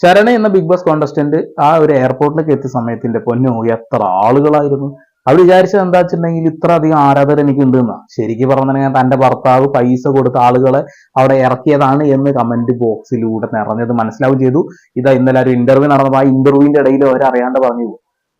ശരണ എന്ന big boss contestant ആ ഒരു എയർപോർട്ടിലേക്ക് എത്തിയ സമയത്തിന്റെ പൊന്നു എത്ര ആളുകളായിരുന്നു. അവർ വിചാരിച്ചത് എന്താ വെച്ചിട്ടുണ്ടെങ്കിൽ ഇത്ര അധികം ആരാധകർ എനിക്ക് ഉണ്ടെന്നാ ശരിക്കും പറഞ്ഞിട്ടുണ്ടെങ്കിൽ തന്റെ ഭർത്താവ് പൈസ കൊടുത്ത ആളുകളെ അവിടെ ഇറക്കിയതാണ് എന്ന് കമന്റ് ബോക്സിലൂടെ നിറഞ്ഞത് മനസ്സിലാവുകയും ചെയ്തു. ഇതാ ഇന്നലെ ഒരു ഇന്റർവ്യൂ നടന്നപ്പോൾ ആ ഇന്റർവ്യൂവിന്റെ ഇടയിൽ അവർ അറിയാണ്ട് പറഞ്ഞു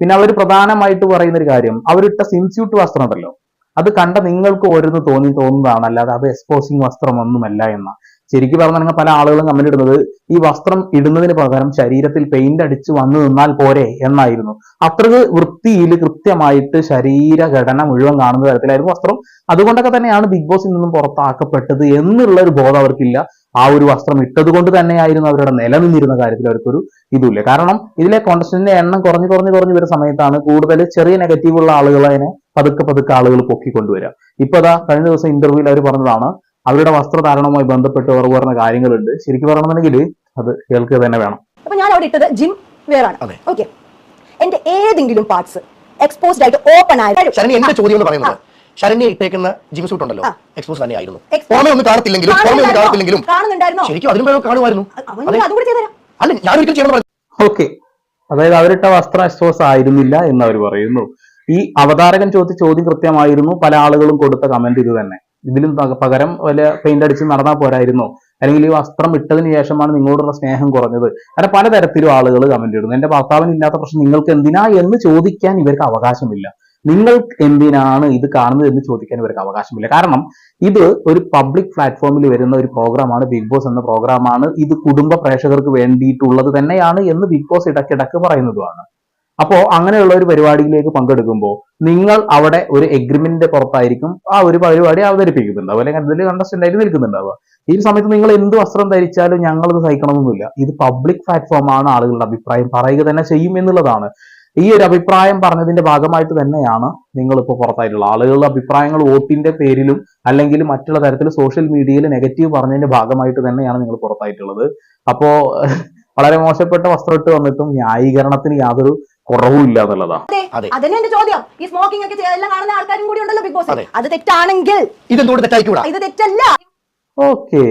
പിന്നെ അവർ പ്രധാനമായിട്ട് പറയുന്ന ഒരു കാര്യം അവരിട്ട സിൻസ്യൂട്ട് വസ്ത്രം ഉണ്ടല്ലോ. അത് കണ്ട നിങ്ങൾക്ക് ഓരോന്ന് തോന്നി തോന്നുന്നതാണ് അല്ലാതെ അത് എക്സ്പോസിങ് വസ്ത്രമൊന്നുമല്ല എന്ന. ശരിക്കും പറഞ്ഞാൽ പല ആളുകളും കമന്റ് ഇടുന്നത് ഈ വസ്ത്രം ഇടുന്നതിന് പകരം ശരീരത്തിൽ പെയിന്റ് അടിച്ച് വന്നു നിന്നാൽ പോരെ എന്നായിരുന്നു. അത്രയ്ക്ക് വൃത്തിയിൽ കൃത്യമായിട്ട് ശരീരഘടന മുഴുവൻ കാണുന്ന തരത്തിലായിരുന്നു വസ്ത്രം. അതുകൊണ്ടൊക്കെ തന്നെയാണ് ബിഗ് ബോസിൽ നിന്നും പുറത്താക്കപ്പെട്ടത് എന്നുള്ള ഒരു ബോധം അവർക്കില്ല. ആ ഒരു വസ്ത്രം ഇട്ടത് കൊണ്ട് തന്നെയായിരുന്നു അവരുടെ നിലനിന്നിരുന്ന കാര്യത്തിൽ അവർക്കൊരു ഇതുമില്ല. കാരണം ഇതിലെ കോണ്ടസ്റ്റന്റിന്റെ എണ്ണം കുറഞ്ഞു കുറഞ്ഞു കുറഞ്ഞു വരുന്ന സമയത്താണ് കൂടുതൽ ചെറിയ നെഗറ്റീവ് ഉള്ള ആളുകളെ പതുക്കെ പതുക്കെ ആളുകൾ പൊക്കിക്കൊണ്ടുവരിക. ഇപ്പൊ അതാ കഴിഞ്ഞ ദിവസം ഇന്റർവ്യൂവിൽ അവർ പറഞ്ഞതാണ് അവരുടെ വസ്ത്രധാരണവുമായി ബന്ധപ്പെട്ട് അവർ പറഞ്ഞ കാര്യങ്ങളുണ്ട്. ശരിക്കും പറയണമെന്നുണ്ടെങ്കിൽ അത് കേൾക്കുക തന്നെ വേണം. അപ്പൊ ഞാൻ അവിടെ ഇട്ടത് ജിം വേറാണ് അതെ. ഓക്കെ എന്റെ ഏതെങ്കിലും പാർട്സ് എക്സ്പോസ്ഡ് ആയിട്ട് ഓപ്പൺ ആയിട്ട് ശരണ്യ എന്റെ ചോദ്യം എന്ന് പറയുന്നത് ശരണ്യ ഇട്ടേക്കുന്ന ജിം സൂട്ട് ഉണ്ടല്ലോ. എക്സ്പോസ് തന്നെ ആയിരുന്നു. പുറമെ ഒന്നും കാണത്തില്ലെങ്കിലും പുറമെ ഒന്നും കാണത്തില്ലെങ്കിലും ശരിക്കും അതിനും വേറെ കാണുമായിരുന്നു. അല്ല ഞാൻ ഒരിക്കലും ചെയ്യണം ഓക്കെ അതായത് അവരിട്ട വസ്ത്രം എക്സ്പോസ് ആയിരുന്നില്ല എന്ന് അവർ പറയുന്നു. ഈ അവതാരകൻ ചോദിച്ച ചോദ്യം കൃത്യമായിരുന്നു. പല ആളുകളും കൊടുത്ത കമന്റ് ഇത് തന്നെ. ഇതിലും പക- പകരം വല്ല പെയിന്റ് അടിച്ച് നടന്നാൽ പോരായിരുന്നോ. അല്ലെങ്കിൽ ഈ വസ്ത്രം ഇട്ടതിന് ശേഷമാണ് നിങ്ങളോടുള്ള സ്നേഹം കുറഞ്ഞത്. അങ്ങനെ പലതരത്തിലും ആളുകൾ കമന്റ് ഇടുന്നു. എന്റെ ഭർത്താവിന് ഇല്ലാത്ത പ്രശ്നം നിങ്ങൾക്ക് എന്തിനാ എന്ന് ചോദിക്കാൻ ഇവർക്ക് അവകാശമില്ല. നിങ്ങൾ എന്തിനാണ് ഇത് കാണുന്നത് എന്ന് ചോദിക്കാൻ ഇവർക്ക് അവകാശമില്ല. കാരണം ഇത് ഒരു പബ്ലിക് പ്ലാറ്റ്ഫോമിൽ വരുന്ന ഒരു പ്രോഗ്രാമാണ് ബിഗ് ബോസ് എന്ന പ്രോഗ്രാമാണ് ഇത് കുടുംബ പ്രേക്ഷകർക്ക് വേണ്ടിയിട്ടുള്ളത് തന്നെയാണ് എന്ന് ബിഗ് ബോസ് ഇടയ്ക്കിടയ്ക്ക് പറയുന്നതുമാണ്. അപ്പോ അങ്ങനെയുള്ള ഒരു പരിപാടിയിലേക്ക് പങ്കെടുക്കുമ്പോൾ നിങ്ങൾ അവിടെ ഒരു എഗ്രിമെന്റിന്റെ പുറത്തായിരിക്കും ആ ഒരു പരിപാടി അവതരിപ്പിക്കുന്നുണ്ടാവും അല്ലെങ്കിൽ അതിൽ കണ്ടസ്റ്റന്റ് ആയിട്ട് നിൽക്കുന്നുണ്ടാവുക. ഈ സമയത്ത് നിങ്ങൾ എന്ത് വസ്ത്രം ധരിച്ചാലും ഞങ്ങളത് സഹിക്കണമെന്നില്ല ഇത് പബ്ലിക് പ്ലാറ്റ്ഫോമാണ് ആളുകളുടെ അഭിപ്രായം. പറയുക തന്നെ ചെയ്യും എന്നുള്ളതാണ്. ഈ ഒരു അഭിപ്രായം പറഞ്ഞതിന്റെ ഭാഗമായിട്ട് തന്നെയാണ് നിങ്ങൾ ഇപ്പോൾ പുറത്തായിട്ടുള്ള ആളുകളുടെ അഭിപ്രായങ്ങൾ വോട്ടിന്റെ പേരിലും അല്ലെങ്കിൽ മറ്റുള്ള തരത്തിൽ സോഷ്യൽ മീഡിയയിൽ നെഗറ്റീവ് പറഞ്ഞതിന്റെ ഭാഗമായിട്ട് തന്നെയാണ് നിങ്ങൾ പുറത്തായിട്ടുള്ളത്. അപ്പോ വളരെ മോശപ്പെട്ട വസ്ത്രം ഇട്ട് വന്നിട്ടും ന്യായീകരണത്തിന് യാതൊരു കുറവും ഇല്ല എന്നുള്ളതാണ് അതെ. അതന്നെ ചോദ്യം. ഈ സ്മോക്കിംഗ് ഒക്കെ എല്ലാം കാണുന്ന ആൾക്കാരും കൂടി ഉണ്ടല്ലോ ബിഗ് ബോസ് അത്. തെറ്റാണെങ്കിൽ ഇതെന്തുകൊണ്ട് തെറ്റായിക്കൂടാ. ഇത് തെറ്റല്ല. ഓക്കെ.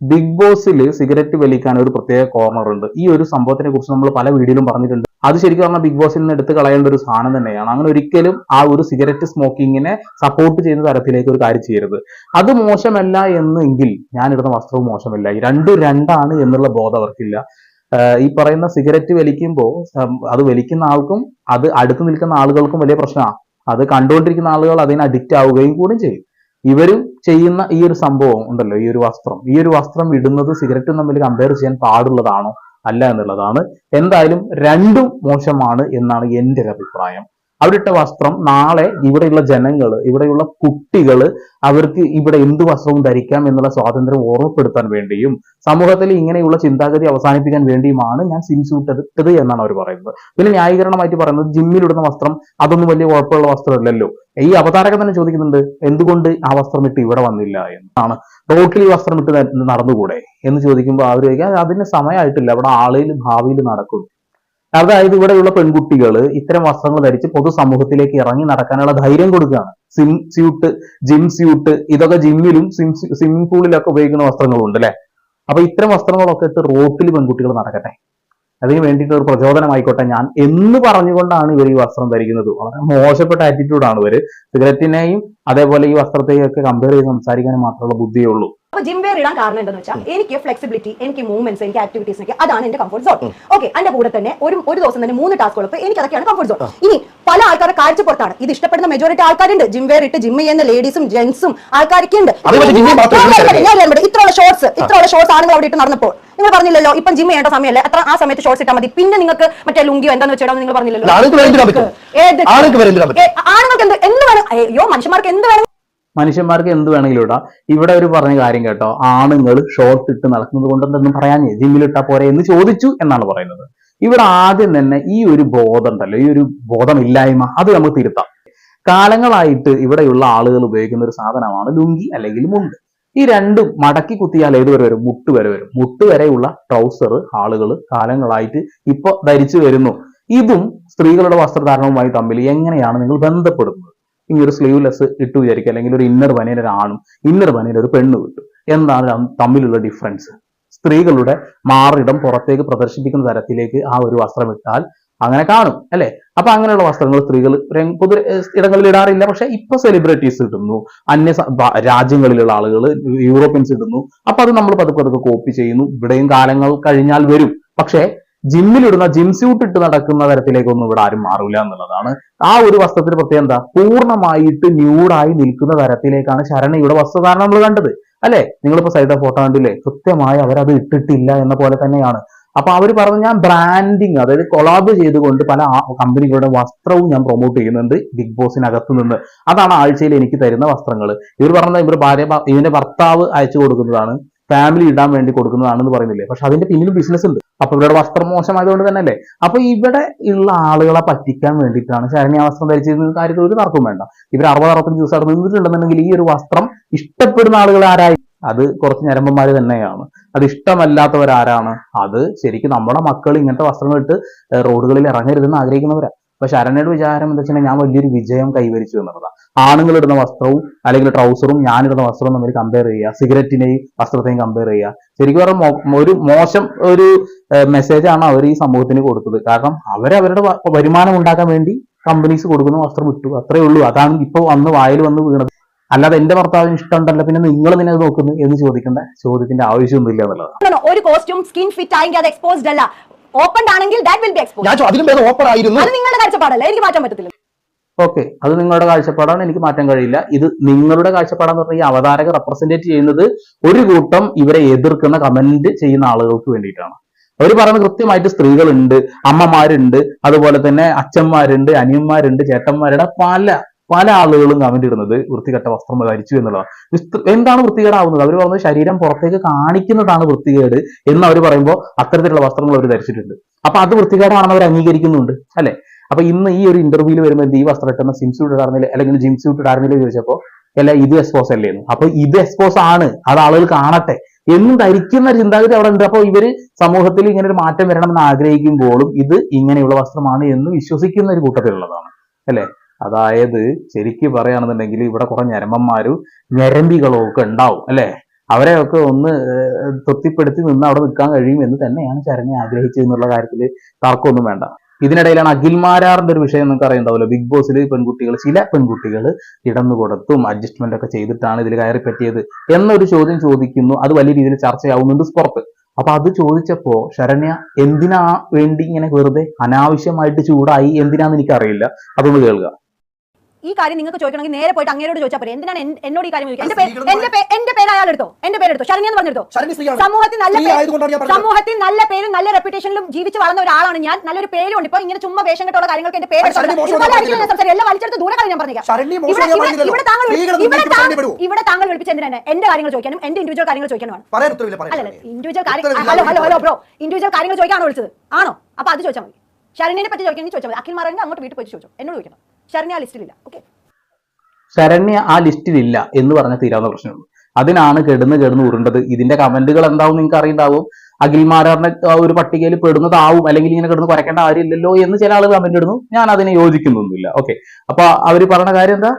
ബിഗ് ബോസിൽ സിഗരറ്റ് വലിക്കാൻ ഒരു പ്രത്യേക കോർണർ ഉണ്ട്. ഈ ഒരു സംഭവത്തിനെ കുറിച്ച് നമ്മൾ പല വീഡിയോയിലും പറഞ്ഞിട്ടുണ്ട്. അത് ശരിക്കും പറഞ്ഞാൽ ബിഗ് ബോസിൽ നിന്ന് എടുത്ത് കളയേണ്ട ഒരു സാധനം തന്നെയാണ്. അങ്ങനെ ഒരിക്കലും ആ ഒരു സിഗരറ്റ് സ്മോക്കിങ്ങിനെ സപ്പോർട്ട് ചെയ്യുന്ന തരത്തിലേക്ക് ഒരു കാര്യം ചെയ്യരുത്. അത് മോശമല്ല എന്നെങ്കിൽ ഞാൻ ഇടുന്ന വസ്ത്രവും മോശമല്ല. ഈ രണ്ടും രണ്ടാണ് എന്നുള്ള ബോധം അവർക്കില്ല. ഈ പറയുന്ന സിഗരറ്റ് വലിക്കുമ്പോൾ അത് വലിക്കുന്ന ആൾക്കും അത് അടുത്ത് നിൽക്കുന്ന ആളുകൾക്കും വലിയ പ്രശ്നമാണ് അത് കണ്ടുകൊണ്ടിരിക്കുന്ന ആളുകൾ അതിന് അഡിക്റ്റ് ആവുകയും കൂടി ചെയ്യും. ഇവരും ചെയ്യുന്ന ഈ ഒരു സംഭവം ഉണ്ടല്ലോ ഈ ഒരു വസ്ത്രം. ഈ ഒരു വസ്ത്രം ഇടുന്നത് സിഗരറ്റും തമ്മിൽ കമ്പയർ ചെയ്യാൻ പാടുള്ളതാണോ അല്ല എന്നുള്ളതാണ്. എന്തായാലും രണ്ടും മോശമാണ് എന്നാണ് എന്റെ ഒരു അഭിപ്രായം. അവിടിട്ട വസ്ത്രം നാളെ ഇവിടെയുള്ള ജനങ്ങൾ ഇവിടെയുള്ള കുട്ടികൾ അവർക്ക് ഇവിടെ എന്ത് വസ്ത്രവും ധരിക്കാം എന്നുള്ള സ്വാതന്ത്ര്യം ഓർമ്മപ്പെടുത്താൻ വേണ്ടിയും സമൂഹത്തിൽ ഇങ്ങനെയുള്ള ചിന്താഗതി അവസാനിപ്പിക്കാൻ വേണ്ടിയുമാണ് ഞാൻ സിൻസൂട്ടെടുത്തത് എന്നാണ് അവർ പറയുന്നത്. പിന്നെ ന്യായീകരണമായിട്ട് പറയുന്നത് ജിമ്മിലിടുന്ന വസ്ത്രം അതൊന്നും വലിയ കുഴപ്പമുള്ള വസ്ത്രമല്ലല്ലോ. ഈ അവതാരകൻ തന്നെ ചോദിക്കുന്നുണ്ട് എന്തുകൊണ്ട് ആ വസ്ത്രം ഇട്ട് ഇവിടെ വന്നില്ല? എന്നാണ്. റോട്ടിൽ ഈ വസ്ത്രം ഇട്ട് നടന്നുകൂടെ? എന്ന് ചോദിക്കുമ്പോൾ അവർ ചോദിക്കുക അതിന് സമയമായിട്ടില്ല അവിടെ ആളയിൽ ഭാവിയിൽ നടക്കും. അതായത് ഇവിടെയുള്ള പെൺകുട്ടികൾ ഇത്തരം വസ്ത്രങ്ങൾ ധരിച്ച് പൊതുസമൂഹത്തിലേക്ക് ഇറങ്ങി നടക്കാനുള്ള ധൈര്യം കൊടുക്കുകയാണ്. സിം സ്യൂട്ട് ജിം സ്യൂട്ട് ഇതൊക്കെ ജിമ്മിലും സിം സ്വിമ്മിംഗ് പൂളിലൊക്കെ ഉപയോഗിക്കുന്ന വസ്ത്രങ്ങളുണ്ട് അല്ലെ? അപ്പൊ ഇത്തരം വസ്ത്രങ്ങളൊക്കെ ഇട്ട് റോട്ടിൽ പെൺകുട്ടികൾ നടക്കട്ടെ. അതിന് വേണ്ടിയിട്ട് ഒരു പ്രചോദനമായിക്കോട്ടെ ഞാൻ എന്ന് പറഞ്ഞുകൊണ്ടാണ് ഇവർ ഈ വസ്ത്രം ധരിക്കുന്നത്. വളരെ മോശപ്പെട്ട ആറ്റിറ്റ്യൂഡാണ് ഇവർ സിഗരറ്റിനെയും അതേപോലെ ഈ വസ്ത്രത്തെയും ഒക്കെ കമ്പയർ ചെയ്ത് സംസാരിക്കാനും മാത്രമുള്ള ബുദ്ധിയേ ഉള്ളൂ. അപ്പൊ ജിം വെയർ ഇടാൻ കാരണം എന്താണെന്ന് വെച്ചാൽ എനിക്ക് ഫ്ലെക്സിബിലിറ്റി എനിക്ക് മൂവ്മെന്റ്സ് എനിക്ക് ആക്ടിവിറ്റീസ് എനിക്ക് അതാണ് എന്റെ കംഫർട്ട് സോൺ ഓക്കെ എന്റെ കൂടെ തന്നെ ഒരു ഒരു ദിവസം തന്നെ മൂന്ന് ടാസ്കുകൾ കൊടുത്ത് എനിക്ക് അതൊക്കെയാണ് കംഫർട്ട് സോൺ ഇനി പല ആൾക്കാരെ കാഴ്ചപ്പുറത്താണ് ഇത് ഇഷ്ടപ്പെടുന്ന മെജോറിറ്റി ആൾക്കാരുണ്ട്. ജിം വെയർ ഇട്ട് ജിം ചെയ്യുന്ന ലേഡീസും ജെന്റ്സും ആൾക്കാരൊക്കെ ഉണ്ട് ഇത്രയുള്ള ഷോർട്സ് ഇത്രയുള്ള ഷോർട്സ് ആണുങ്ങൾ അവിടെ ഇട്ട് നടന്നപ്പോൾ. നിങ്ങൾ പറഞ്ഞില്ലല്ലോ ഇപ്പം ജിം ചെയ്യേണ്ട സമയമല്ലേ? അത്ര ആ സമയത്ത് ഷോർട്സ് ഇട്ടാൽ മതി. പിന്നെ നിങ്ങൾക്ക് മറ്റേ ലുങ്കിയോ എന്താന്ന് വെച്ചിടാൻ നിങ്ങൾ പറഞ്ഞില്ലല്ലോ? ആണുങ്ങൾക്ക് എന്ത് എന്ത് വേണം? അയ്യോ മനുഷ്യന്മാർക്ക് എന്ത് വേണം? മനുഷ്യന്മാർക്ക് എന്ത് വേണമെങ്കിലും ഇടാം. ഇവിടെ ഒരു പറഞ്ഞ കാര്യം കേട്ടോ. ആണുങ്ങൾ ഷോർട്ട് ഇട്ട് നടക്കുന്നത് കൊണ്ടെന്തൊന്നും പറയാൻ ജിമ്മിലിട്ടാ പോരെ എന്ന് ചോദിച്ചു എന്നാണ് പറയുന്നത്. ഇവിടെ ആദ്യം തന്നെ ഈ ഒരു ബോധം ഉണ്ടല്ലോ ഈ ഒരു ബോധമില്ലായ്മ അത് നമുക്ക് തിരുത്താം. കാലങ്ങളായിട്ട് ഇവിടെയുള്ള ആളുകൾ ഉപയോഗിക്കുന്ന ഒരു സാധനമാണ് ലുങ്കി അല്ലെങ്കിൽ മുണ്ട്. ഈ രണ്ടും മടക്കി കുത്തിയാൽ ഏത് വരെ മുട്ട് വരെ വരും. മുട്ട് വരെയുള്ള ട്രൗസർ ആളുകൾ കാലങ്ങളായിട്ട് ഇപ്പൊ ധരിച്ചു വരുന്നു. ഇതും സ്ത്രീകളുടെ വസ്ത്രധാരണവുമായി തമ്മിൽ എങ്ങനെയാണ് നിങ്ങൾ ബന്ധപ്പെടുന്നത്? ഇനി ഒരു സ്ലീവ്ലെസ് ഇട്ടു വിചാരിക്കുക അല്ലെങ്കിൽ ഒരു ഇന്നർ ബനിയൻ ഒരു ഇന്നർ ബനിയൻ ഒരു പെണ്ണും കിട്ടും എന്താണ് തമ്മിലുള്ള ഡിഫറൻസ് സ്ത്രീകളുടെ മാറിടം പുറത്തേക്ക് പ്രദർശിപ്പിക്കുന്ന തരത്തിലേക്ക് ആ ഒരു വസ്ത്രം ഇട്ടാൽ അങ്ങനെ കാണും അല്ലെ? അപ്പൊ അങ്ങനെയുള്ള വസ്ത്രങ്ങൾ സ്ത്രീകൾ പൊതു ഇടങ്ങളിൽ ഇടാറില്ല. പക്ഷെ ഇപ്പൊ സെലിബ്രിറ്റീസ് ഇടുന്നു. അന്യ രാജ്യങ്ങളിലുള്ള ആളുകൾ യൂറോപ്യൻസ് ഇടുന്നു. അപ്പൊ അത് നമ്മൾ പതുക്കെ പതുക്കെ കോപ്പി ചെയ്യുന്നു. ഇവിടെയും കാലങ്ങൾ കഴിഞ്ഞാൽ വരും. പക്ഷെ ജിമ്മിലിടുന്ന ജിം സ്യൂട്ട് ഇട്ട് നടക്കുന്ന തരത്തിലേക്കൊന്നും ഇവിടെ ആരും മാറില്ല എന്നുള്ളതാണ്. ആ ഒരു വസ്ത്രത്തിന് പ്രത്യേകം എന്താ? പൂർണമായിട്ട് ന്യൂഡായി നിൽക്കുന്ന തരത്തിലേക്കാണ് ശരണയുടെ വസ്ത്രധാരണം നമ്മൾ കണ്ടത്. അല്ലെ? നിങ്ങളിപ്പോ സൈഡ് ഫോട്ടോ കണ്ടില്ലേ? കൃത്യമായി അവരത് ഇട്ടിട്ടില്ല എന്ന പോലെ തന്നെയാണ്. അപ്പൊ അവർ പറഞ്ഞു ഞാൻ ബ്രാൻഡിങ് അതായത് കൊളാബ് ചെയ്തുകൊണ്ട് പല കമ്പനികളുടെ വസ്ത്രവും ഞാൻ പ്രൊമോട്ട് ചെയ്യുന്നുണ്ട് ബിഗ് ബോസിനകത്ത് നിന്ന്. അതാണ് ആഴ്ചയിൽ എനിക്ക് തരുന്ന വസ്ത്രങ്ങൾ ഇവർ പറഞ്ഞത് ഇവർ ഭാര്യ ഇവന്റെ ഭർത്താവ് അയച്ചു കൊടുക്കുന്നതാണ്. ഫാമിലി ഇടാൻ വേണ്ടി കൊടുക്കുന്നതാണെന്ന് പറയുന്നില്ലേ? പക്ഷെ അതിന്റെ പിന്നിലും ബിസിനസ് ഉണ്ട്. അപ്പൊ ഇവരുടെ വസ്ത്രം മോശമായതുകൊണ്ട് തന്നെ അല്ലേ അപ്പൊ ഇവിടെ ഉള്ള ആളുകളെ പറ്റിക്കാൻ വേണ്ടിയിട്ടാണ് ശരണി ആ വസ്ത്രം ധരിച്ചിരുന്ന കാര്യത്തിൽ ഒരു തർക്കം വേണ്ട. ഇവർ അറുപത് അറുപത്തഞ്ച് ദിവസം നിന്നിട്ടുണ്ടെന്നുണ്ടെങ്കിൽ ഈ ഒരു വസ്ത്രം ഇഷ്ടപ്പെടുന്ന ആളുകൾ ആരായി? അത് കുറച്ച് ഞരമ്പന്മാര് തന്നെയാണ്. അത് ഇഷ്ടമല്ലാത്തവരാരാണ്? അത് ശരിക്കും നമ്മുടെ മക്കൾ ഇങ്ങനത്തെ വസ്ത്രങ്ങൾ ഇട്ട് റോഡുകളിൽ ഇറങ്ങരുതെന്ന് ആഗ്രഹിക്കുന്നവരാ. അപ്പൊ ശരണയുടെ വിചാരം എന്താ വെച്ചാൽ ഞാൻ വലിയൊരു വിജയം കൈവരിച്ചു എന്നുള്ളതാണ് ആണുങ്ങൾ ഇടുന്ന വസ്ത്രവും അല്ലെങ്കിൽ ട്രൗസറും ഞാനിടുന്ന വസ്ത്രവും തമ്മിൽ കമ്പയർ ചെയ്യുക. സിഗരറ്റിനെയും വസ്ത്രത്തെയും കമ്പയർ ചെയ്യുക. ശരിക്കും പറഞ്ഞാൽ ഒരു മോശം ഒരു മെസ്സേജാണ് അവർ ഈ സമൂഹത്തിന് കൊടുത്തത്. കാരണം അവരവരുടെ വരുമാനം ഉണ്ടാക്കാൻ വേണ്ടി കമ്പനീസ് കൊടുക്കുന്ന വസ്ത്രം ഇട്ടു. അത്രേ ഉള്ളൂ. അതാണ് ഇപ്പൊ അന്ന് വായിൽ വന്ന് വീണത്. അല്ലാതെ എന്റെ ഭർത്താവിന് ഇഷ്ടമുണ്ടല്ലോ പിന്നെ നിങ്ങൾ നിന്നെ നോക്കുന്നു എന്ന് ചോദിക്കേണ്ട ചോദ്യത്തിന്റെ ആവശ്യമൊന്നുമില്ല എന്നുള്ളതാണ് ഒരു കോസ്റ്റ്യൂം സ്കിൻ ഫിറ്റ് ആയെങ്കിൽ അത് എക്സ്പോസ്ഡ് അല്ല. ഓപ്പൺ ആണെങ്കിൽ ദാറ്റ് വിൽ ബി എക്സ്പോസ് അതിലും ഓപ്പൺ ആയിരുന്നു. അത് നിങ്ങളുടെ കാഴ്ചപ്പാടല്ല എനിക്ക് മാറ്റാൻ പറ്റത്തില്ല. ഓക്കെ അത് നിങ്ങളുടെ കാഴ്ചപ്പാടാണ് എനിക്ക് മാറ്റാൻ കഴിയില്ല. ഇത് നിങ്ങളുടെ കാഴ്ചപ്പാടാന്ന് പറഞ്ഞാൽ ഈ അവതാരക റെപ്രസെന്റേറ്റ് ചെയ്യുന്നത് ഒരു കൂട്ടം ഇവരെ എതിർക്കുന്ന കമന്റ് ചെയ്യുന്ന ആളുകൾക്ക് വേണ്ടിയിട്ടാണ്. അവർ പറയുന്നത് കൃത്യമായിട്ട് സ്ത്രീകളുണ്ട് അമ്മമാരുണ്ട് അതുപോലെ തന്നെ അച്ഛന്മാരുണ്ട് അനിയന്മാരുണ്ട് ചേട്ടന്മാരുടെ പല പല ആളുകളും കമന്റ് ഇടുന്നത് വൃത്തികെട്ട വസ്ത്രം ധരിച്ചു എന്നുള്ളതാണ്. എന്താണ് വൃത്തികേടാവുന്നത്? അവർ പറഞ്ഞത് ശരീരം പുറത്തേക്ക് കാണിക്കുന്നതാണ് വൃത്തികേട് എന്ന് അവർ പറയുമ്പോൾ അത്തരത്തിലുള്ള വസ്ത്രങ്ങൾ അവർ ധരിച്ചിട്ടുണ്ട്. അപ്പൊ അത് വൃത്തികേടാണെന്ന് അവർ അംഗീകരിക്കുന്നുണ്ട് അല്ലെ? അപ്പൊ ഇന്ന് ഈ ഒരു ഇന്റർവ്യൂവിൽ വരുമ്പോൾ ഈ വസ്ത്രം ഇട്ടുന്ന സിം സ്യൂട്ട് അല്ലെങ്കിൽ ജിം സ്യൂട്ട് ഇടാറുന്നില്ല ചോദിച്ചപ്പോൾ അല്ല ഇത് എക്സ്പോസ് അല്ലേ? എന്ന്. അപ്പൊ ഇത് എക്സ്പോസ് ആണ്. അത് ആളുകൾ കാണട്ടെ. എന്നും ധരിക്കുന്ന ചിന്താഗതി അവിടെ ഉണ്ട്. അപ്പൊ ഇവർ സമൂഹത്തിൽ ഇങ്ങനെ ഒരു മാറ്റം വരണമെന്ന് ആഗ്രഹിക്കുമ്പോഴും ഇത് ഇങ്ങനെയുള്ള വസ്ത്രമാണ് എന്ന് വിശ്വസിക്കുന്ന ഒരു കൂട്ടത്തിലുള്ളതാണ് അല്ലെ? അതായത് ശരിക്ക് പറയുകയാണെന്നുണ്ടെങ്കിൽ ഇവിടെ കുറെ ഞരമ്പന്മാരും ഞരമ്പികളും ഒക്കെ ഉണ്ടാവും അല്ലേ? അവരെയൊക്കെ ഒന്ന് തൃപ്തിപ്പെടുത്തി നിന്ന് അവിടെ നിൽക്കാൻ കഴിയും എന്ന് തന്നെയാണ് ശരണ്യ ആഗ്രഹിച്ചത് എന്നുള്ള കാര്യത്തിൽ തർക്കമൊന്നും വേണ്ട. ഇതിനിടയിലാണ് അഖിൽമാരാറിന്റെ ഒരു വിഷയം നിങ്ങൾക്ക് അറിയണ്ടാവല്ലോ ബിഗ് ബോസിൽ പെൺകുട്ടികൾ ചില പെൺകുട്ടികൾ ഇടന്നു കൊടുത്തും അഡ്ജസ്റ്റ്മെന്റ് ഒക്കെ ചെയ്തിട്ടാണ് ഇതിൽ കയറി പറ്റിയത് എന്നൊരു ചോദ്യം ചോദിക്കുന്നു. അത് വലിയ രീതിയിൽ ചർച്ചയാവുന്നുണ്ട് പുറത്ത്. അപ്പൊ അത് ചോദിച്ചപ്പോ ശരണ്യ എന്തിനാ വേണ്ടി ഇങ്ങനെ വെറുതെ അനാവശ്യമായിട്ട് ചൂടായി? എന്തിനാന്ന് എനിക്കറിയില്ല. അതൊന്ന് കേൾക്കുക ഈ കാര്യം നിങ്ങൾക്ക് ചോദിക്കണമെങ്കിൽ നേരെ പോയിട്ട് അങ്ങേരോട് ചോദിച്ചാൽ പോരെ. എന്തിനാണ് എന്നോട് ഈ കാര്യം ചോദിക്കുന്നത് എന്റെ പേര് എന്റെ പേര് അയാൾ എടുത്തോ എന്റെ പേര് എടുത്തോ ശരണ്യ എന്ന് പറഞ്ഞെടുത്തോ. സമൂഹത്തിൽ നല്ല. സമൂഹത്തിൽ നല്ല പേരും നല്ല റെപ്യൂട്ടേഷനിലും ജീവിച്ച് വളർന്ന ഒരാളാണ് ഞാൻ. നല്ലൊരു പേരും ഉണ്ട് ഇപ്പൊ ഇങ്ങനെ ചുമ്മാ വേഷം കെട്ടുള്ള കാര്യങ്ങൾക്ക് എന്റെ പേര്. എല്ലാം വലിച്ചെടുത്ത് ദൂരെ കാര്യം ഞാൻ പറഞ്ഞേക്കാം. ഇവിടെ- താങ്കൾ ഇവിടെ താങ്കൾ- വിളിപ്പിച്ച എന്തിനാണ് എന്റെ കാര്യങ്ങൾ ചോദിക്കാനും എന്റെ ഇൻഡിവിജ്വൽ കാര്യങ്ങൾ ചോദിക്കാനുമാണ്. അല്ലല്ല ഇൻഡിവിജ്വൽ കാര്യം hello hello hello bro individual കാര്യങ്ങൾ ചോദിക്കാണോ വിളിച്ചത്? ആണോ? അപ്പൊ അത് ചോദിച്ചാൽ മതി. ശരണ്യനെ പറ്റി ചോദിക്കണമെങ്കിൽ ചോദിച്ചാൽ മതി. അഖിൽ മാറിന്റെ അങ്ങോട്ട് വീട്ടിൽ പോയി ചോദിച്ചു. എന്നോട് ചോദിക്കണം. ശരണ്യ ആ ലിസ്റ്റിലില്ല. ഓക്കെ ശരണ്യ ആ ലിസ്റ്റിലില്ല എന്ന് പറഞ്ഞ തീരാവുന്ന പ്രശ്നമുള്ളൂ അതിനാണ് കെടുന്ന് കെടുന്ന് ഉരുണ്ടത്. ഇതിന്റെ കമന്റുകൾ എന്താവും നിങ്ങൾക്ക് അറിയുണ്ടാവും? അഖിൽമാരാറിന്റെ ഒരു പട്ടികയിൽ പെടുന്നതാവും അല്ലെങ്കിൽ ഇങ്ങനെ കിടന്ന് കുറയ്ക്കേണ്ട കാര്യമില്ലല്ലോ എന്ന് ചില ആളുകൾ കമന്റ് ഇടുന്നു. ഞാൻ അതിനെ യോജിക്കുന്നൊന്നുമില്ല. ഓക്കെ അപ്പൊ അവർ പറഞ്ഞ കാര്യം എന്താ?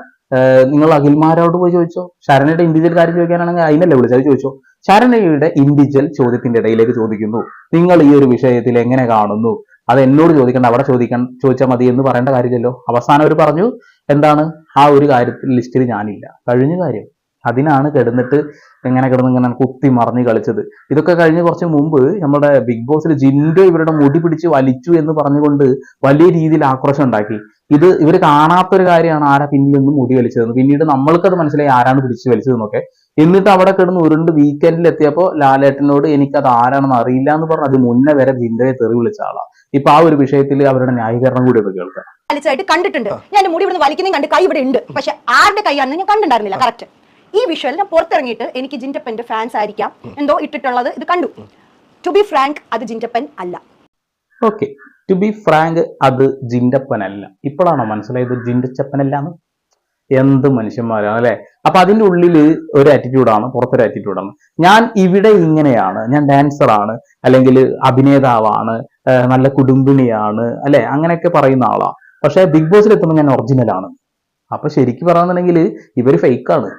നിങ്ങൾ അഖിൽമാരോട് പോയി ചോദിച്ചോ? ശരണയുടെ ഇൻഡിവിജ്വൽ കാര്യം ചോദിക്കാനാണെങ്കിൽ അതിനല്ലേ വിളിച്ചത്? ചോദിച്ചോ? ശരണയുടെ ഇൻഡിവിജ്വൽ ചോദ്യത്തിന്റെ ഇടയിലേക്ക് ചോദിക്കുന്നു. നിങ്ങൾ ഈ ഒരു വിഷയത്തിൽ എങ്ങനെ കാണുന്നു? അത് എന്നോട് ചോദിക്കേണ്ട അവിടെ ചോദിക്കാൻ ചോദിച്ചാൽ മതി എന്ന് പറയേണ്ട കാര്യമില്ലല്ലോ. അവസാനം അവർ പറഞ്ഞു എന്താണ്? ആ ഒരു കാര്യത്തിൽ ലിസ്റ്റിൽ ഞാനില്ല. കഴിഞ്ഞ കാര്യം അതിനാണ് കിടന്നിട്ട് എങ്ങനെ കിടന്ന് ഇങ്ങനെ കുത്തി മറിഞ്ഞ് കളിച്ചത്. ഇതൊക്കെ കഴിഞ്ഞ് കുറച്ച് മുമ്പ് നമ്മുടെ ബിഗ് ബോസിൽ ജിൻഡോ ഇവരുടെ മുടി പിടിച്ച് വലിച്ചു എന്ന് പറഞ്ഞുകൊണ്ട് വലിയ രീതിയിൽ ആക്രോശം ഉണ്ടാക്കി. ഇത് ഇവർ കാണാത്തൊരു കാര്യമാണ് ആരാ പിന്നിൽ നിന്ന് മുടി വലിച്ചതെന്ന്. പിന്നീട് നമ്മൾക്കത് മനസ്സിലായി ആരാണ് പിടിച്ച് വലിച്ചതെന്നൊക്കെ. എന്നിട്ട് അവിടെ കിടന്ന് ഉരുണ്ട് വീക്കെൻഡിൽ എത്തിയപ്പോൾ ലാലേട്ടനോട് എനിക്കത് ആരാണെന്ന് അറിയില്ല എന്ന് പറഞ്ഞ് അത് മുന്നേ വരെ ജിൻഡോയെ തെറി വിളിച്ച ആളാണ് ഇപ്പൊ ആ ഒരു വിഷയത്തിൽ അവരുടെ ന്യായീകരണം കൂടി ഒന്ന് കേൾക്കാം. വലിച്ചതായിട്ട് കണ്ടിട്ടുണ്ട്. ഞാൻ മുടി ഇവിടെ വലിക്കുന്നതും കണ്ട് കൈ ഇവിടെ ഉണ്ട്. പക്ഷെ ആരുടെ കൈയാണെന്ന് ഞാൻ കണ്ടിട്ടുണ്ടായിരുന്നില്ല. കറക്റ്റ് ഈ വിഷ്വൽ ഞാൻ പുറത്തിറങ്ങിയിട്ട് എനിക്ക് ജിന്റപ്പന്റെ ഫാൻസ് ആയിരിക്കാം. എന്തോ ഇട്ടിട്ടുള്ളത് ഇത് കണ്ടു. ടു ബി ഫ്രാങ്ക് അത് ജിന്റപ്പൻ അല്ല. ഓക്കെ ടു ബി ഫ്രാങ്ക് അത് ജിന്റപ്പനല്ല ഇപ്പോഴാണോ മനസ്സിലായത് ജിൻഡച്ചപ്പനല്ലാന്ന് എന്ത് മനുഷ്യന്മാരാണ് അല്ലെ? അപ്പൊ അതിന്റെ ഉള്ളിൽ ഒരു ആറ്റിറ്റ്യൂഡാണ് പുറത്തൊരു ആറ്റിറ്റ്യൂഡാണ് ഞാൻ ഇവിടെ ഇങ്ങനെയാണ് ഞാൻ ഡാൻസർ ആണ് അല്ലെങ്കിൽ അഭിനേതാവാണ് നല്ല കുടുംബിണിയാണ് അല്ലെ? അങ്ങനെയൊക്കെ പറയുന്ന ആളാണ് പക്ഷെ ബിഗ് ബോസിൽ എത്തുമ്പോൾ ഞാൻ ഒറിജിനലാണ് അപ്പൊ ശരിക്കും പറയാന്നുണ്ടെങ്കിൽ ഇവർ ഫേക്കാണ്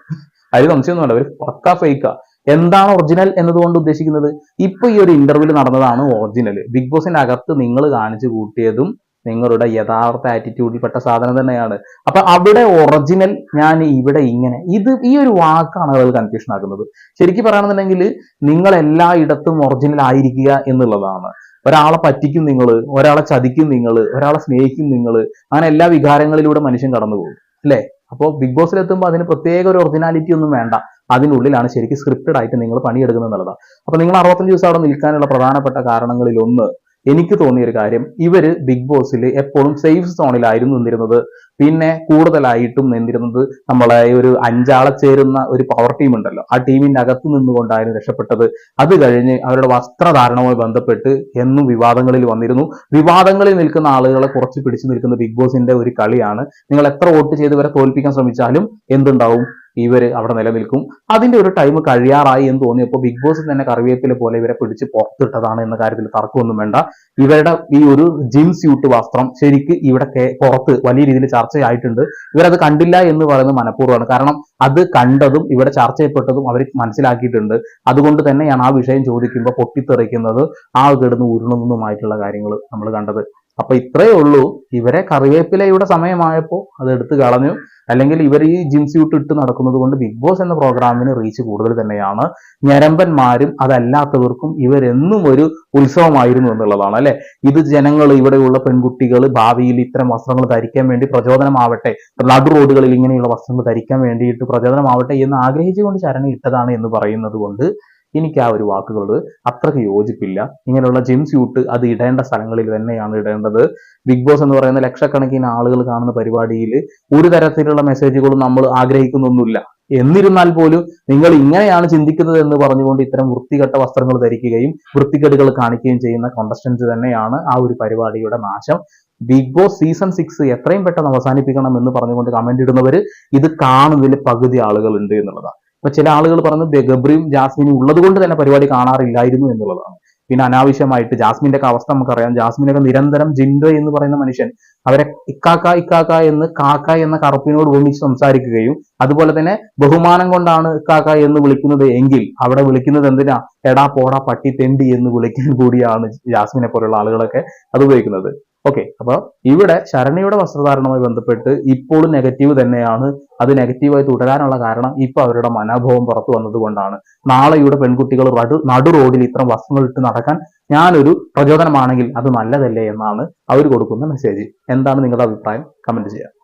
അതിൽ വേണ്ട ഇവർ പക്കാ ഫേക്കാ എന്താണ് ഒറിജിനൽ എന്നതുകൊണ്ട് ഉദ്ദേശിക്കുന്നത്? ഇപ്പൊ ഈ ഒരു ഇന്റർവ്യൂൽ നടന്നതാണ് ഒറിജിനൽ ബിഗ് ബോസിന്റെ അകത്ത് നിങ്ങൾ കാണിച്ചു കൂട്ടിയതും നിങ്ങളുടെ യഥാർത്ഥ ആറ്റിറ്റ്യൂഡിൽപ്പെട്ട സാധനം തന്നെയാണ്. അപ്പൊ അവിടെ ഒറിജിനൽ ഞാൻ ഇവിടെ ഇങ്ങനെ. ഇത് ഈ ഒരു വാക്കാണ് ആളുകൾ കൺഫ്യൂഷൻ ആക്കുന്നത്. ശരിക്കും പറയുകയാണെന്നുണ്ടെങ്കിൽ നിങ്ങൾ എല്ലായിടത്തും ഒറിജിനൽ ആയിരിക്കുക എന്നുള്ളതാണ്. ഒരാളെ പറ്റിക്കും നിങ്ങൾ ഒരാളെ ചതിക്കും നിങ്ങൾ ഒരാളെ സ്നേഹിക്കും നിങ്ങൾ അങ്ങനെ എല്ലാ വികാരങ്ങളിലൂടെ മനുഷ്യൻ കടന്നു പോകും അല്ലേ അപ്പോൾ ബിഗ് ബോസിൽ എത്തുമ്പോൾ അതിന് പ്രത്യേക ഒരു ഒറിജിനാലിറ്റി ഒന്നും വേണ്ട. അതിനുള്ളിലാണ് ശരിക്കും സ്ക്രിപ്റ്റഡ് ആയിട്ട് നിങ്ങൾ പണിയെടുക്കുന്നത് എന്നുള്ളതാണ്. അപ്പൊ നിങ്ങൾ അറുപത്തഞ്ച് ദിവസം അവിടെ നിൽക്കാനുള്ള പ്രധാനപ്പെട്ട കാരണങ്ങളിൽ ഒന്ന് എനിക്ക് തോന്നിയ ഒരു കാര്യം ഇവർ ബിഗ് ബോസിൽ എപ്പോഴും സേഫ് സോണിലായിരുന്നു നിന്നിരുന്നത്. പിന്നെ കൂടുതലായിട്ടും നിന്നിരുന്നത് നമ്മളെ ഒരു അഞ്ചാളെ ചേരുന്ന ഒരു പവർ ടീം ഉണ്ടല്ലോ. ആ ടീമിന്റെ അകത്ത് നിന്നുകൊണ്ടായിരുന്നു രക്ഷപ്പെട്ടത്. അത് കഴിഞ്ഞ് അവരുടെ വസ്ത്രധാരണവുമായി ബന്ധപ്പെട്ട് എന്നും വിവാദങ്ങളിൽ വന്നിരുന്നു. വിവാദങ്ങളിൽ നിൽക്കുന്ന ആളുകളെ കുറച്ച് പിടിച്ചു നിൽക്കുന്ന ബിഗ് ബോസിന്റെ ഒരു കളിയാണ്. നിങ്ങൾ എത്ര വോട്ട് ചെയ്ത് ഇവരെ തോൽപ്പിക്കാൻ ശ്രമിച്ചാലും എന്തുണ്ടാവും? ഇവർ അവിടെ നിലനിൽക്കും. അതിന്റെ ഒരു ടൈം കഴിയാറായി എന്ന് തോന്നിയപ്പോൾ ബിഗ് ബോസ് തന്നെ കറിവേപ്പിലെ പോലെ ഇവരെ പിടിച്ച് പുറത്തിട്ടതാണ് എന്ന കാര്യത്തിൽ തർക്കമൊന്നും വേണ്ട. ഇവരുടെ ഈ ഒരു ജിം സ്യൂട്ട് വസ്ത്രം ശരിക്ക് ഇവിടെ പുറത്ത് വലിയ രീതിയിൽ ചർച്ചയായിട്ടുണ്ട്. ഇവരത് കണ്ടില്ല എന്ന് പറയുന്നത് മനഃപൂർവമാണ്. കാരണം അത് കണ്ടതും ഇവിടെ ചർച്ച ചെയ്യപ്പെട്ടതും അവർ മനസ്സിലാക്കിയിട്ടുണ്ട്. അതുകൊണ്ട് തന്നെയാണ് ആ വിഷയം ചോദിക്കുമ്പോൾ പൊട്ടിത്തെറിക്കുന്നത് ആ കിടന്ന് ഉരുളുന്നതുമായിട്ടുള്ള കാര്യങ്ങൾ നമ്മൾ കണ്ടത്. അപ്പൊ ഇത്രയേ ഉള്ളൂ. ഇവരെ കറിവേപ്പിലയുടെ സമയമായപ്പോൾ അത് എടുത്തു കളഞ്ഞു. അല്ലെങ്കിൽ ഇവർ ഈ ജിം സ്യൂട്ട് ഇട്ട് നടക്കുന്നത് കൊണ്ട് ബിഗ് ബോസ് എന്ന പ്രോഗ്രാമിന് റീച്ച് കൂടുതൽ തന്നെയാണ്. ഞരമ്പന്മാരും അതല്ലാത്തവർക്കും ഇവരെന്നും ഒരു ഉത്സവമായിരുന്നു എന്നുള്ളതാണ് അല്ലെ? ഇത് ജനങ്ങൾ ഇവിടെയുള്ള പെൺകുട്ടികൾ ഭാവിയിൽ ഇത്തരം വസ്ത്രങ്ങൾ ധരിക്കാൻ വേണ്ടി പ്രചോദനമാവട്ടെ. നടു റോഡുകളിൽ ഇങ്ങനെയുള്ള വസ്ത്രങ്ങൾ ധരിക്കാൻ വേണ്ടിയിട്ട് പ്രചോദനമാവട്ടെ എന്ന് ആഗ്രഹിച്ചുകൊണ്ട് ശരണി ഇട്ടതാണ് എന്ന് പറയുന്നത് കൊണ്ട് എനിക്ക് ആ ഒരു വാക്കുകളോട് അത്രയ്ക്ക് യോജിപ്പില്ല. ഇങ്ങനെയുള്ള ജിം സ്യൂട്ട് അത് ഇടേണ്ട സ്ഥലങ്ങളിൽ തന്നെയാണ് ഇടേണ്ടത്. ബിഗ് ബോസ് എന്ന് പറയുന്ന ലക്ഷക്കണക്കിന് ആളുകൾ കാണുന്ന പരിപാടിയിൽ ഒരു തരത്തിലുള്ള മെസ്സേജുകളും നമ്മൾ ആഗ്രഹിക്കുന്നൊന്നുമില്ല. എന്നിരുന്നാൽ പോലും നിങ്ങൾ ഇങ്ങനെയാണ് ചിന്തിക്കുന്നത് എന്ന് പറഞ്ഞുകൊണ്ട് ഇത്തരം വൃത്തികെട്ട വസ്ത്രങ്ങൾ ധരിക്കുകയും വൃത്തികേടുകൾ കാണിക്കുകയും ചെയ്യുന്ന കോണ്ടസ്റ്റൻസ് തന്നെയാണ് ആ ഒരു പരിപാടിയുടെ നാശം. ബിഗ് ബോസ് സീസൺ സിക്സ് എത്രയും പെട്ടെന്ന് അവസാനിപ്പിക്കണം എന്ന് പറഞ്ഞുകൊണ്ട് കമന്റ് ഇടുന്നവർ ഇത് കാണുന്നതിൽ പകുതി ആളുകൾ ഉണ്ട് എന്നുള്ളതാണ്. ഇപ്പൊ ചില ആളുകൾ പറഞ്ഞത് ഗബ്രിയും ജാസ്മിനും ഉള്ളത് കൊണ്ട് തന്നെ പരിപാടി കാണാറില്ലായിരുന്നു എന്നുള്ളതാണ്. പിന്നെ അനാവശ്യമായിട്ട് ജാസ്മിന്റെ ഒക്കെ അവസ്ഥ നമുക്കറിയാം. ജാസ്മിനൊക്കെ നിരന്തരം ജിൻഡോ എന്ന് പറയുന്ന മനുഷ്യൻ അവരെ ഇക്കാക്ക ഇക്കാക്ക എന്ന് കാക്ക എന്ന കറുപ്പിനോട് ഒന്നിച്ച് സംസാരിക്കുകയും അതുപോലെ തന്നെ ബഹുമാനം കൊണ്ടാണ് ഇക്കാക്ക എന്ന് വിളിക്കുന്നത് എങ്കിൽ അവിടെ വിളിക്കുന്നത് എന്തിനാ? എടാ പോടാ പട്ടി തെണ്ടി എന്ന് വിളിക്കാൻ കൂടിയാണ് ജാസ്മിനെ പോലുള്ള ആളുകളൊക്കെ അത് ഉപയോഗിക്കുന്നത്. ഓക്കെ അപ്പൊ ഇവിടെ ശരണ്യയുടെ വസ്ത്രധാരണവുമായി ബന്ധപ്പെട്ട് ഇപ്പോഴും നെഗറ്റീവ് തന്നെയാണ്. അത് നെഗറ്റീവായി തുടരാനുള്ള കാരണം ഇപ്പൊ അവരുടെ മനോഭാവം പുറത്തു വന്നതുകൊണ്ടാണ്. നാളെ ഇവിടെ പെൺകുട്ടികൾ നടു നടു റോഡിൽ ഇത്തരം വസ്ത്രങ്ങൾ ഇട്ട് നടക്കാൻ ഞാനൊരു പ്രചോദനമാണെങ്കിൽ അത് നല്ലതല്ലേ എന്നാണ് അവർ കൊടുക്കുന്ന മെസ്സേജ് എന്താണ് നിങ്ങളുടെ അഭിപ്രായം? കമന്റ് ചെയ്യുക.